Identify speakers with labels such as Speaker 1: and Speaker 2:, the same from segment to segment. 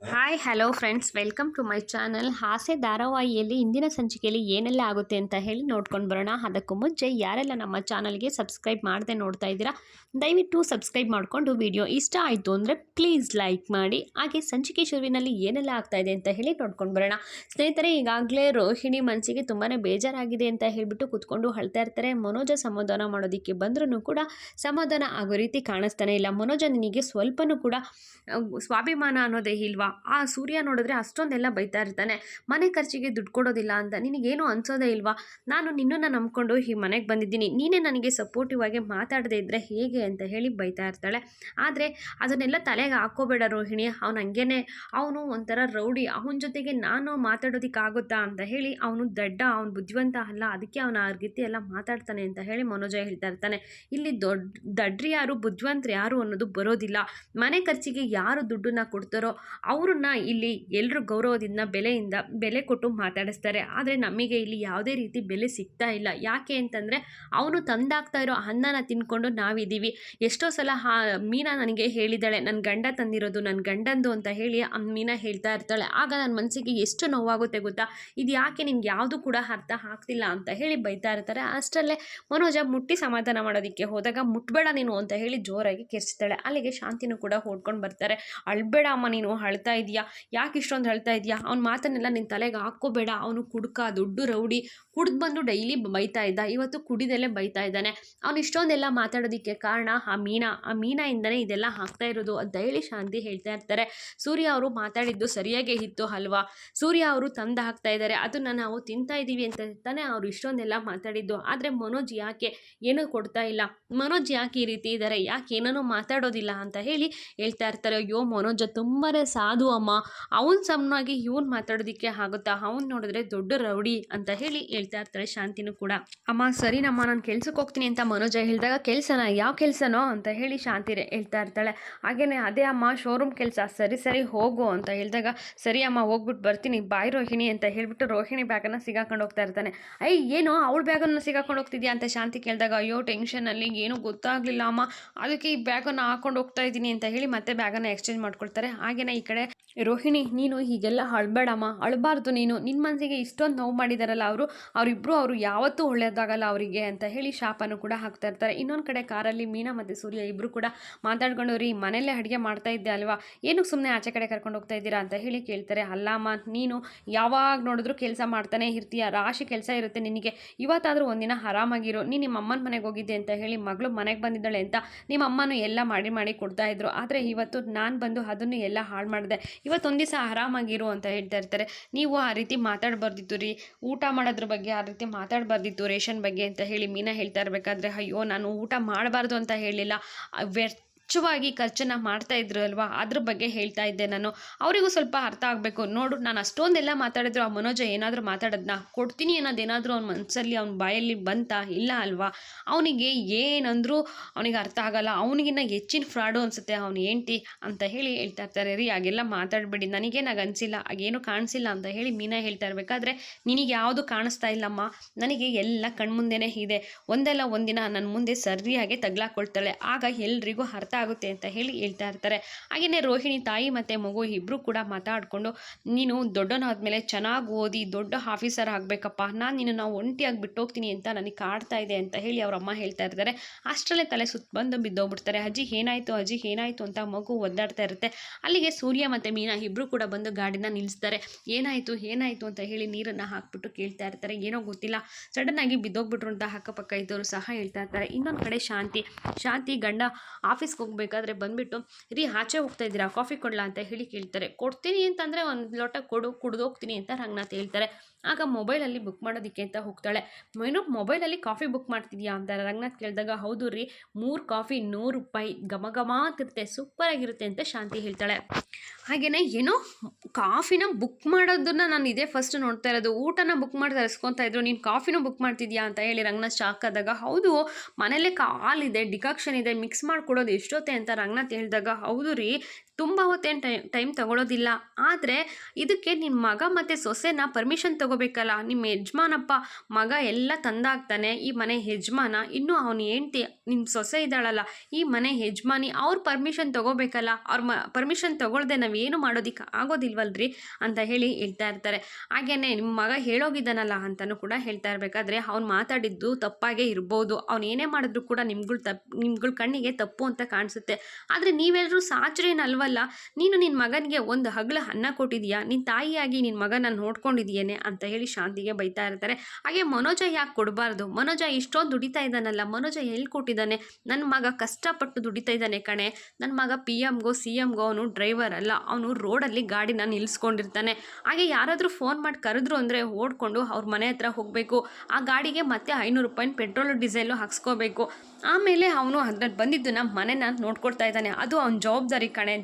Speaker 1: Hi hello friends welcome to my channel ಹಾಸೆ ಧಾರಾವಾಹಿಯಲ್ಲಿ ಇಂದಿನ ಸಂಚಿಕೆಯಲ್ಲಿ ಏನೆಲ್ಲ ಆಗುತ್ತೆ ಅಂತ ಹೇಳಿ ನೋಡ್ಕೊಂಡು ಬರೋಣ. ಅದಕ್ಕೂ ಮುಂಚೆ ಯಾರೆಲ್ಲ ನಮ್ಮ ಚಾನಲ್ಗೆ ಸಬ್ಸ್ಕ್ರೈಬ್ ಮಾಡದೆ ನೋಡ್ತಾ ಇದ್ದೀರಾ, ದಯವಿಟ್ಟು ಸಬ್ಸ್ಕ್ರೈಬ್ ಮಾಡಿಕೊಂಡು ವಿಡಿಯೋ ಇಷ್ಟ ಆಯಿತು ಅಂದರೆ ಪ್ಲೀಸ್ ಲೈಕ್ ಮಾಡಿ. ಹಾಗೆ ಸಂಚಿಕೆ ಶುರುವಿನಲ್ಲಿ ಏನೆಲ್ಲ ಆಗ್ತಾ ಇದೆ ಅಂತ ಹೇಳಿ ನೋಡ್ಕೊಂಡು ಬರೋಣ. ಸ್ನೇಹಿತರೆ, ಈಗಾಗಲೇ ರೋಹಿಣಿ ಮನಸ್ಸಿಗೆ ತುಂಬಾ ಬೇಜಾರಾಗಿದೆ ಅಂತ ಹೇಳಿಬಿಟ್ಟು ಕೂತ್ಕೊಂಡು ಅಳ್ತಾ ಇರ್ತಾರೆ. ಮನೋಜ ಸಮಾಧಾನ ಮಾಡೋದಕ್ಕೆ ಬಂದ್ರೂ ಕೂಡ ಸಮಾಧಾನ ಆಗೋ ರೀತಿ ಕಾಣಿಸ್ತಾನೆ ಇಲ್ಲ. ಮನೋಜ ನಿನಗೆ ಸ್ವಲ್ಪನೂ ಕೂಡ ಸ್ವಾಭಿಮಾನ ಅನ್ನೋದೇ ಇಲ್ವಾ? ಆ ಸೂರ್ಯ ನೋಡಿದ್ರೆ ಅಷ್ಟೊಂದೆಲ್ಲ ಬೈತಾ ಇರ್ತಾನೆ. ಮನೆ ಖರ್ಚಿಗೆ ದುಡ್ಡು ಕೊಡೋದಿಲ್ಲ ಅಂತ ನಿನಗೇನು ಅನ್ಸೋದೇ ಇಲ್ವಾ? ನಾನು ನಿನ್ನನ್ನು ನಂಬ್ಕೊಂಡು ಈ ಮನೆಗೆ ಬಂದಿದ್ದೀನಿ. ನೀನೇ ನನಗೆ ಸಪೋರ್ಟಿವ್ ಆಗಿ ಮಾತಾಡದೇ ಇದ್ದರೆ ಹೇಗೆ ಅಂತ ಹೇಳಿ ಬೈತಾ ಇರ್ತಾಳೆ. ಆದರೆ ಅದನ್ನೆಲ್ಲ ತಲೆಗೆ ಹಾಕೋಬೇಡ ರೋಹಿಣಿ. ಅವನು ಹಂಗೇನೆ. ಅವನು ಒಂಥರ ರೌಡಿ. ಅವನ ಜೊತೆಗೆ ನಾನು ಮಾತಾಡೋದಕ್ಕಾಗುತ್ತಾ ಅಂತ ಹೇಳಿ ಅವನು ದಡ್ಡ, ಅವನು ಬುದ್ಧಿವಂತ ಅಲ್ಲ. ಅದಕ್ಕೆ ಅವನ ಆ ರೀತಿ ಎಲ್ಲ ಮಾತಾಡ್ತಾನೆ ಅಂತ ಹೇಳಿ ಮನೋಜ ಹೇಳ್ತಾ ಇರ್ತಾನೆ. ಇಲ್ಲಿ ದೊಡ್ಡ ದಡ್ರಿ ಯಾರು, ಬುದ್ಧಿವಂತರು ಯಾರು ಅನ್ನೋದು ಬರೋದಿಲ್ಲ. ಮನೆ ಖರ್ಚಿಗೆ ಯಾರು ದುಡ್ಡನ್ನ ಕೊಡ್ತಾರೋ ಅವ್ರನ್ನ ಇಲ್ಲಿ ಎಲ್ಲರೂ ಗೌರವದಿಂದ, ಬೆಲೆಯಿಂದ, ಬೆಲೆ ಕೊಟ್ಟು ಮಾತಾಡಿಸ್ತಾರೆ. ಆದರೆ ನಮಗೆ ಇಲ್ಲಿ ಯಾವುದೇ ರೀತಿ ಬೆಲೆ ಸಿಗ್ತಾ ಇಲ್ಲ. ಯಾಕೆ ಅಂತಂದರೆ ಅವನು ತಂದಾಗ್ತಾ ಇರೋ ಅನ್ನನ ತಿನ್ಕೊಂಡು ನಾವಿದ್ದೀವಿ. ಎಷ್ಟೋ ಸಲ ಆ ಮೀನಾ ನನಗೆ ಹೇಳಿದ್ದಾಳೆ ನನ್ನ ಗಂಡ ತಂದಿರೋದು ನನ್ನ ಗಂಡಂದು ಅಂತ ಹೇಳಿ ಆ ಮೀನಾ ಹೇಳ್ತಾ ಇರ್ತಾಳೆ. ಆಗ ನನ್ನ ಮನಸ್ಸಿಗೆ ಎಷ್ಟು ನೋವಾಗುತ್ತೆ ಗೊತ್ತಾ? ಇದು ಯಾಕೆ ನಿಮ್ಗೆ ಯಾವುದು ಕೂಡ ಅರ್ಥ ಆಗ್ತಿಲ್ಲ ಅಂತ ಹೇಳಿ ಬೈತಾ ಇರ್ತಾರೆ. ಅಷ್ಟರಲ್ಲೇ ಮನೋಜ ಮುಟ್ಟಿ ಸಮಾಧಾನ ಮಾಡೋದಕ್ಕೆ ಹೋದಾಗ, ಮುಟ್ಬೇಡ ನೀನು ಅಂತ ಹೇಳಿ ಜೋರಾಗಿ ಕೆರ್ಸ್ತಾಳೆ ಅಲ್ಲಿಗೆ ಶಾಂತಿನೂ ಕೂಡ ಹೊಡ್ಕೊಂಡು ಬರ್ತಾರೆ. ಅಳ್ಬೇಡ ಅಮ್ಮ ನೀನು, ಅಳ್ತಾ ಇದೀಯಾ? ಯಾಕೆ ಇಷ್ಟೊಂದು ಹೇಳ್ತಾ ಇದೀಯಾ? ಅವ್ನ ಮಾತನ್ನೆಲ್ಲ ನಿನ್ನ ತಲೆಗೆ ಹಾಕೋಬೇಡ ಅವನು ಕುಡ್ಕ, ದುಡ್ಡು, ರೌಡಿ ಕುಡ್ದು ಬಂದು ಡೈಲಿ ಬೈತಾ ಇದ್ದ. ಇವತ್ತು ಕುಡಿದಲ್ಲೇ ಬೈತಾ ಇದ್ದಾನೆ. ಅವ್ನು ಇಷ್ಟೊಂದೆಲ್ಲ ಮಾತಾಡೋದಕ್ಕೆ ಕಾರಣ ಆ ಮೀನಾ. ಆ ಮೀನಾಯಿಂದನೇ ಇದೆಲ್ಲ ಹಾಕ್ತಾ ಇರೋದು. ಅದು ಶಾಂತಿ ಹೇಳ್ತಾ ಇರ್ತಾರೆ. ಸೂರ್ಯ ಅವರು ಮಾತಾಡಿದ್ದು ಸರಿಯಾಗೇ ಇತ್ತು ಅಲ್ವಾ? ಸೂರ್ಯ ಅವರು ತಂದು ಹಾಕ್ತಾ ಇದ್ದಾರೆ. ಅದನ್ನು ನಾವು ತಿಂತಾ ಇದ್ದೀವಿ ಅಂತ ತಾನೇ ಅವರು ಇಷ್ಟೊಂದೆಲ್ಲ ಮಾತಾಡಿದ್ದು. ಆದರೆ ಮನೋಜ್ ಯಾಕೆ ಏನೂ ಕೊಡ್ತಾ ಇಲ್ಲ? ಮನೋಜ್ ಯಾಕೆ ಈ ರೀತಿ ಇದ್ದಾರೆ? ಯಾಕೆ ಏನೂ ಮಾತಾಡೋದಿಲ್ಲ ಅಂತ ಹೇಳಿ ಹೇಳ್ತಾ ಇರ್ತಾರೆ. ಅಯ್ಯೋ, ಮನೋಜ ತುಂಬಾ ಸಾಧು ಅಮ್ಮ. ಅವನ ಸಮನಾಗಿ ಇವನ್ ಮಾತಾಡೋದಿಕ್ಕೆ ಆಗುತ್ತಾ? ಅವ್ನು ನೋಡಿದ್ರೆ ದೊಡ್ಡ ರೌಡಿ ಅಂತ ಹೇಳಿ ಹೇಳ್ತಾ ಇರ್ತಾಳೆ ಶಾಂತಿನೂ ಕೂಡ. ಅಮ್ಮ ಸರಿನಮ್ಮ ನಾನು ಕೆಲ್ಸಕ್ಕೆ ಹೋಗ್ತೀನಿ ಅಂತ ಮನೋಜ ಹೇಳಿದಾಗ, ಕೆಲಸನ? ಯಾವ ಕೆಲಸನೋ? ಅಂತ ಹೇಳಿ ಶಾಂತಿ ಹೇಳ್ತಾ ಇರ್ತಾಳೆ. ಹಾಗೇನೆ ಅದೇ ಅಮ್ಮ ಶೋರೂಮ್ ಕೆಲಸ. ಸರಿ ಸರಿ, ಹೋಗು ಅಂತ ಹೇಳಿದಾಗ, ಸರಿ ಅಮ್ಮ ಹೋಗ್ಬಿಟ್ಟು ಬರ್ತೀನಿ. ಬಾಯ್ ರೋಹಿಣಿ ಅಂತ ಹೇಳ್ಬಿಟ್ಟು ರೋಹಿಣಿ ಬ್ಯಾಗನ್ನು ಸಿಗಾಕೊಂಡು ಹೋಗ್ತಾ ಇರ್ತಾನೆ. ಐ, ಏನು? ಅವಳ ಬ್ಯಾಗನ್ನು ಸಿಗಾಕೊಂಡು ಹೋಗ್ತಿದ್ಯಾ? ಅಂತ ಶಾಂತಿ ಕೇಳಿದಾಗ, ಅಯ್ಯೋ ಟೆನ್ಷನಲ್ಲಿ ಏನೂ ಗೊತ್ತಾಗಲಿಲ್ಲ ಅಮ್ಮ. ಅದಕ್ಕೆ ಈ ಬ್ಯಾಗನ್ನು ಹಾಕೊಂಡು ಹೋಗ್ತಾ ಇದ್ದೀನಿ ಅಂತ ಹೇಳಿ ಮತ್ತೆ ಬ್ಯಾಗನ್ನು ಎಕ್ಸ್ಚೇಂಜ್ ಮಾಡ್ಕೊಳ್ತಾರೆ. ಹಾಗೇನೆ ಈ ಕಡೆ ರೋಹಿಣಿ, ನೀನು ಹೀಗೆಲ್ಲ ಅಳ್ಬೇಡಮ್ಮ, ಅಳಬಾರ್ದು ನೀನು. ನಿನ್ನ ಮನಸ್ಸಿಗೆ ಇಷ್ಟೊಂದು ನೋವು ಮಾಡಿದಾರಲ್ಲ ಅವರು ಅವರಿಬ್ಬರು ಅವರು ಯಾವತ್ತೂ ಒಳ್ಳೆಯದಾಗಲ್ಲ ಅವರಿಗೆ ಅಂತ ಹೇಳಿ ಶಾಪನ್ನು ಕೂಡ ಹಾಕ್ತಾ ಇರ್ತಾರೆ. ಇನ್ನೊಂದು ಕಡೆ ಕಾರಲ್ಲಿ ಮೀನಾ ಮತ್ತು ಸೂರ್ಯ ಇಬ್ಬರು ಕೂಡ ಮಾತಾಡ್ಕೊಂಡು, ರೀ, ಮನೆಯಲ್ಲೇ ಅಡುಗೆ ಮಾಡ್ತಾ ಇದ್ದೆ ಅಲ್ವಾ? ಏನಕ್ಕೆ ಸುಮ್ಮನೆ ಆಚೆ ಕಡೆ ಕರ್ಕೊಂಡು ಹೋಗ್ತಾ ಇದ್ದೀರಾ ಅಂತ ಹೇಳಿ ಕೇಳ್ತಾರೆ. ಅಲ್ಲಮ್ಮ, ನೀನು ಯಾವಾಗ ನೋಡಿದ್ರು ಕೆಲಸ ಮಾಡ್ತಾನೆ ಇರ್ತೀಯ, ರಾಶಿ ಕೆಲಸ ಇರುತ್ತೆ ನಿನಗೆ. ಇವತ್ತಾದರೂ ಒಂದಿನ ಆರಾಮಾಗಿರು. ನೀನು ನಿಮ್ಮ ಅಮ್ಮನ ಮನೆಗೆ ಹೋಗಿದ್ದೆ ಅಂತ ಹೇಳಿ ಮಗಳು ಮನೆಗೆ ಬಂದಿದ್ದಾಳೆ ಅಂತ ನಿಮ್ಮ ಅಮ್ಮನೂ ಎಲ್ಲ ಮಾಡಿ ಮಾಡಿ ಕೊಡ್ತಾ ಇದ್ರು. ಆದರೆ ಇವತ್ತು ನಾನು ಬಂದು ಅದನ್ನು ಎಲ್ಲ ಹಾಳು ಮಾಡಿದೆ. ಇವತ್ತೊಂದು ದಿವಸ ಆರಾಮಾಗಿರು ಅಂತ ಹೇಳ್ತಾ ಇರ್ತಾರೆ. ನೀವು ಆ ರೀತಿ ಮಾತಾಡಬಾರ್ದಿತ್ತು ರೀ. ಊಟ ಮಾಡೋದ್ರ ಬಗ್ಗೆ ಆ ರೀತಿ ಮಾತಾಡಬಾರ್ದಿತ್ತು ರೇಷನ್ ಬಗ್ಗೆ ಅಂತ ಹೇಳಿ ಮೀನಾ ಹೇಳ್ತಾ ಇರಬೇಕಾದ್ರೆ, ಅಯ್ಯೋ, ನಾನು ಊಟ ಮಾಡಬಾರ್ದು ಅಂತ ಹೇಳಿಲ್ಲ. ವ್ಯರ್ಥವಾಗಿ ಖರ್ಚನ್ನ ಮಾಡ್ತಾ ಇದ್ರು ಅಲ್ವಾ? ಅದ್ರ ಬಗ್ಗೆ ಹೇಳ್ತಾ ಇದ್ದೆ ನಾನು. ಅವರಿಗೂ ಸ್ವಲ್ಪ ಅರ್ಥ ಆಗಬೇಕು. ನೋಡು, ನಾನು ಅಷ್ಟೊಂದೆಲ್ಲ ಮಾತಾಡಿದ್ರು ಆ ಮನೋಜ ಏನಾದರೂ ಮಾತಾಡೋದನ್ನ ಕೊಡ್ತೀನಿ ಅನ್ನೋದೇನಾದರೂ ಅವ್ನ ಮನಸ್ಸಲ್ಲಿ ಅವ್ನ ಬಾಯಲ್ಲಿ ಬಂತ ಇಲ್ಲ ಅಲ್ವಾ? ಅವನಿಗೆ ಏನಂದ್ರೂ ಅವನಿಗೆ ಅರ್ಥ ಆಗಲ್ಲ. ಅವನಿಗಿನ್ನ ಹೆಚ್ಚಿನ ಫ್ರಾಡು ಅನ್ಸುತ್ತೆ. ಅವನು ಏಂಟಿ ಅಂತ ಹೇಳಿ ಹೇಳ್ತಾ ಇರ್ತಾರೆ. ರೀ, ಹಾಗೆಲ್ಲ ಮಾತಾಡಬೇಡಿ. ನನಗೇನಾಗ ಅನಿಸಿಲ್ಲ, ಹಾಗೇನು ಕಾಣಿಸಿಲ್ಲ ಅಂತ ಹೇಳಿ ಮೀನಾ ಹೇಳ್ತಾ ಇರಬೇಕಾದ್ರೆ ನಿನಗೆ ಯಾವುದು ಕಾಣಿಸ್ತಾ ಇಲ್ಲಮ್ಮ. ನನಗೆ ಎಲ್ಲ ಕಣ್ಮುಂದೆನೇ ಇದೆ. ಒಂದಲ್ಲ ಒಂದಿನ ನನ್ನ ಮುಂದೆ ಸರಿಯಾಗಿ ತಗ್ಲಾಕೊಳ್ತಾಳೆ. ಆಗ ಎಲ್ರಿಗೂ ಅರ್ಥ ಆಗುತ್ತೆ ಅಂತ ಹೇಳಿ ಹೇಳ್ತಾ ಇರ್ತಾರೆ. ಹಾಗೆಯೇ ರೋಹಿಣಿ ತಾಯಿ ಮತ್ತು ಮಗು ಇಬ್ಬರು ಕೂಡ ಮಾತಾಡಿಕೊಂಡು, ನೀನು ದೊಡ್ಡನಾದ್ಮೇಲೆ ಚೆನ್ನಾಗಿ ಓದಿ, ದೊಡ್ಡ ಆಫೀಸರ್ ಆಗಬೇಕಪ್ಪ. ನಾನು ನಿನ್ನ ಒಂಟಿಯಾಗಿ ಬಿಟ್ಟೋಗ್ತೀನಿ ಅಂತ ನನಗೆ ಕಾಡ್ತಾ ಇದೆ ಅಂತ ಹೇಳಿ ಅವರ ಅಮ್ಮ ಹೇಳ್ತಾ ಇರ್ತಾರೆ. ಅಷ್ಟರಲ್ಲೇ ತಲೆ ಸುತ್ತ ಬಂದು ಬಿದ್ದೋಗ್ಬಿಡ್ತಾರೆ. ಅಜ್ಜಿ, ಏನಾಯಿತು? ಅಜ್ಜಿ, ಏನಾಯಿತು? ಅಂತ ಮಗು ಒದ್ದಾಡ್ತಾ ಇರುತ್ತೆ. ಅಲ್ಲಿಗೆ ಸೂರ್ಯ ಮತ್ತು ಮೀನಾ ಇಬ್ಬರು ಕೂಡ ಬಂದು ಗಾಡಿನ ನಿಲ್ಲಿಸ್ತಾರೆ ಏನಾಯಿತು? ಏನಾಯಿತು? ಅಂತ ಹೇಳಿ ನೀರನ್ನು ಹಾಕ್ಬಿಟ್ಟು ಕೇಳ್ತಾ ಇರ್ತಾರೆ. ಏನೋ ಗೊತ್ತಿಲ್ಲ. ಸಡನ್ ಆಗಿ ಬಿದ್ದೋಗ್ಬಿಟ್ರು ಅಂತ ಅಕ್ಕಪಕ್ಕ ಇದ್ದವರು ಸಹ ಹೇಳ್ತಾ ಇರ್ತಾರೆ. ಇನ್ನೊಂದು ಕಡೆ ಶಾಂತಿ. ಶಾಂತಿ ಗಂಡ ಆಫೀಸ್ಗೆ ಹೋಗ್ಬೇಕಾದ್ರೆ ಬಂದ್ಬಿಟ್ಟು, ರೀ, ಆಚೆ ಹೋಗ್ತಾ ಇದ್ದೀರಾ? ಕಾಫಿ ಕೊಡ್ಲ? ಅಂತ ಹೇಳಿ ಕೇಳ್ತಾರೆ. ಕೊಡ್ತೀನಿ ಅಂತಂದರೆ ಒಂದು ಲೋಟ ಕೊಡು ಕುಡ್ದೋಗ್ತೀನಿ ಅಂತ ರಂಗನಾಥ್ ಹೇಳ್ತಾರೆ. ಆಗ ಮೊಬೈಲಲ್ಲಿ ಬುಕ್ ಮಾಡೋದಕ್ಕೆ ಅಂತ ಹೋಗ್ತಾಳೆ. ಏನು ಮೊಬೈಲಲ್ಲಿ ಕಾಫಿ ಬುಕ್ ಮಾಡ್ತಿದ್ಯಾ? ಅಂತ ರಂಗನಾಥ್ ಕೇಳಿದಾಗ, ಹೌದು ರೀ, ಮೂರು ಕಾಫಿ ನೂರು ರೂಪಾಯಿ ಘಮ ಘಮ ಸೂಪರ್ ಆಗಿರುತ್ತೆ ಅಂತ ಶಾಂತಿ ಹೇಳ್ತಾಳೆ. ಹಾಗೆಯೇ ಏನೋ ಕಾಫಿನ ಬುಕ್ ಮಾಡೋದನ್ನ ನಾನು ಇದೇ ಫಸ್ಟ್ ನೋಡ್ತಾ ಇರೋದು. ಊಟನ ಬುಕ್ ಮಾಡಿ ತರಿಸ್ಕೊತಾ ಇದ್ರು. ನೀನು ಕಾಫಿನೂ ಬುಕ್ ಮಾಡ್ತಿದ್ಯಾ? ಅಂತ ಹೇಳಿ ರಂಗನಾಥ್ ಶಾಕ್ ಆದಾಗ, ಹೌದು ಮನೇಲೆ ಕಾಲಿದೆ, ಡಿಕಾಕ್ಷನ್ ಇದೆ ಮಿಕ್ಸ್ ಮಾಡ್ಕೊಡೋದು ಎಷ್ಟೊತ್ತೆ ಅಂತ ರಂಗನಾಥ್ ಹೇಳಿದಾಗ ಹೌದು ರೀ ತುಂಬ ಹೊತ್ತೇನು ಟೈಮ್ ಟೈಮ್ ತಗೊಳ್ಳೋದಿಲ್ಲ ಆದರೆ ಇದಕ್ಕೆ ನಿನ್ನ ಮಗ ಮತ್ತು ಸೊಸೆನ ಪರ್ಮಿಷನ್ ತಗೋಬೇಕಲ್ಲ. ನಿಮ್ಮ ಯಜಮಾನಪ್ಪ ಮಗ ಎಲ್ಲ ತಂದಾಗ್ತಾನೆ. ಈ ಮನೆ ಯಜಮಾನ, ಇನ್ನೂ ಅವನು ಹೆಂಡ್ತಿ ನಿಮ್ಮ ಸೊಸೆ ಇದ್ದಾಳಲ್ಲ. ಈ ಮನೆ ಯಜಮಾನಿ ಅವ್ರ ಪರ್ಮಿಷನ್ ತಗೋಬೇಕಲ್ಲ. ಅವ್ರ ಮ ಪರ್ಮಿಷನ್ ತಗೊಳ್ದೆ ಏನು ಮಾಡೋದಿಕ್ಕೆ ಆಗೋದಿಲ್ವಲ್ರಿ ಅಂತ ಹೇಳಿ ಹೇಳ್ತಾ ಇರ್ತಾರೆ. ಹಾಗೇನೆ ನಿಮ್ಮ ಮಗ ಹೇಳೋಗಿದ್ದಾನಲ್ಲ ಅಂತಲೂ ಕೂಡ ಹೇಳ್ತಾ ಇರಬೇಕಾದ್ರೆ ಅವ್ನು ಮಾತಾಡಿದ್ದು ತಪ್ಪಾಗೇ ಇರ್ಬೋದು. ಅವ್ನು ಏನೇ ಮಾಡಿದ್ರು ಕೂಡ ನಿಮ್ಗಳು ತಪ್ಪು ನಿಮ್ಗಳ ಕಣ್ಣಿಗೆ ತಪ್ಪು ಅಂತ ಕಾಣಿಸುತ್ತೆ. ಆದರೆ ನೀವೆಲ್ಲರೂ ಸಾಚರೇನಲ್ವಲ್ಲ ನೀನು ನಿನ್ನ ಮಗನಿಗೆ ಒಂದು ಹಗಲ ಅನ್ನ ಕೊಟ್ಟಿದೀಯಾ? ನಿನ್ನ ತಾಯಿಯಾಗಿ ನಿನ್ನ ಮಗನ ನೋಡ್ಕೊಂಡಿದೀಯೇನೆ? ಅಂತ ಹೇಳಿ ಶಾಂತಿಗೆ ಬೈತಾ ಇರ್ತಾರೆ. ಹಾಗೆ ಮನೋಜ ಯಾಕೆ ಕೊಡಬಾರ್ದು? ಮನೋಜ ಇಷ್ಟೊಂದು ದುಡಿತಾ ಇದ್ದಾನಲ್ಲ, ಮನೋಜ ಎಲ್ಲಿ ಕೊಟ್ಟಿದ್ದಾನೆ? ನನ್ನ ಮಗ ಕಷ್ಟಪಟ್ಟು ದುಡಿತಾ ಇದ್ದಾನೆ ಕಣೆ. ನನ್ನ ಮಗ ಪಿ ಎಮ್ಗೋ ಸಿ ಎಮ್ಗೋ ಅವನು ಡ್ರೈವರ್ ಅಲ್ಲ. ಅವನು ರೋಡಲ್ಲಿ ಗಾಡಿನ ನಿಲ್ಲಿಸ್ಕೊಂಡಿರ್ತಾನೆ ಹಾಗೆ ಯಾರಾದರೂ ಫೋನ್ ಮಾಡಿ ಕರೆದ್ರು ಅಂದರೆ ಓಡ್ಕೊಂಡು ಅವ್ರ ಮನೆ ಹತ್ರ ಹೋಗಬೇಕು. ಆ ಗಾಡಿಗೆ ಮತ್ತೆ ಐನೂರು ರೂಪಾಯಿ ಪೆಟ್ರೋಲು ಡೀಸೆಲು ಹಾಕ್ಸ್ಕೋಬೇಕು. ಆಮೇಲೆ ಅವನು ಅದ್ರಲ್ಲಿ ಬಂದಿದ್ದು ನಮ್ಮ ಮನೆನ ನೋಡ್ಕೊಳ್ತಾ ಇದ್ದಾನೆ. ಅದು ಅವನ ಜವಾಬ್ದಾರಿ ಕಣೆ.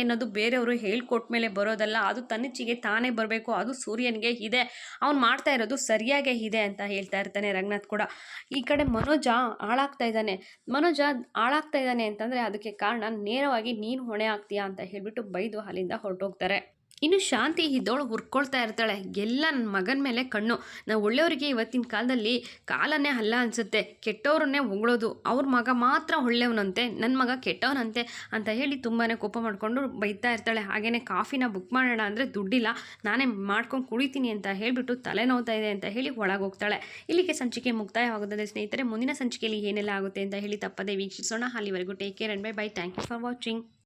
Speaker 1: ಅನ್ನೋದು ಬೇರೆಯವರು ಹೇಳ್ಕೊಟ್ಟ ಮೇಲೆ ಬರೋದಲ್ಲ. ಅದು ತನ್ನಿಚ್ಚಿಗೆ ತಾನೇ ಬರಬೇಕು. ಅದು ಸೂರ್ಯನಿಗೆ ಇದೆ. ಅವ್ನು ಮಾಡ್ತಾ ಇರೋದು ಸರಿಯಾಗೇ ಇದೆ ಅಂತ ಹೇಳ್ತಾ ಇರ್ತಾನೆ ರಂಗನಾಥ್ ಕೂಡ. ಈ ಕಡೆ ಮನೋಜ ಹಾಳಾಗ್ತಾ ಇದ್ದಾನೆ. ಮನೋಜ ಹಾಳಾಗ್ತಾ ಇದ್ದಾನೆ ಅಂತಂದರೆ ಅದಕ್ಕೆ ಕಾರಣ ನೇರವಾಗಿ ನೀನು ಹೊಣೆ ಆಗ್ತೀಯಾ ಅಂತ ಹೇಳಿಬಿಟ್ಟು ಬೈದು ಅಲ್ಲಿಂದ ಹೊರಟೋಗ್ತಾರೆ. ಇನ್ನು ಶಾಂತಿ ಇದ್ದೋಳು ಹುರ್ಕೊಳ್ತಾ ಇರ್ತಾಳೆ. ಎಲ್ಲ ನನ್ನ ಮಗನ ಮೇಲೆ ಕಣ್ಣು. ನಾವು ಒಳ್ಳೆಯವರಿಗೆ ಇವತ್ತಿನ ಕಾಲದಲ್ಲಿ ಕಾಲನೇ ಅಲ್ಲ ಅನಿಸುತ್ತೆ. ಕೆಟ್ಟವ್ರನ್ನೇ ಹೊಗಳೋದು. ಅವ್ರ ಮಗ ಮಾತ್ರ ಒಳ್ಳೆಯವನಂತೆ ನನ್ನ ಮಗ ಕೆಟ್ಟವನಂತೆ ಅಂತ ಹೇಳಿ ತುಂಬಾ ಕೋಪ ಮಾಡಿಕೊಂಡು ಬೈತಾ ಇರ್ತಾಳೆ. ಹಾಗೆಯೇ ಕಾಫಿನ ಬುಕ್ ಮಾಡೋಣ ಅಂದರೆ ದುಡ್ಡಿಲ್ಲ. ನಾನೇ ಮಾಡ್ಕೊಂಡು ಕುಳಿತೀನಿ ಅಂತ ಹೇಳಿಬಿಟ್ಟು ತಲೆನೋವ್ತಾ ಇದೆ ಅಂತ ಹೇಳಿ ಒಳಗೆ ಹೋಗ್ತಾಳೆ. ಇಲ್ಲಿಗೆ ಸಂಚಿಕೆ ಮುಕ್ತಾಯವಾಗುತ್ತದೆ. ಸ್ನೇಹಿತರೆ, ಮುಂದಿನ ಸಂಚಿಕೆಯಲ್ಲಿ ಏನೆಲ್ಲ ಆಗುತ್ತೆ ಅಂತ ಹೇಳಿ ತಪ್ಪದೇ ವೀಕ್ಷಿಸೋಣ. ಅಲ್ಲಿವರೆಗೂ take care and bye bye thank you for watching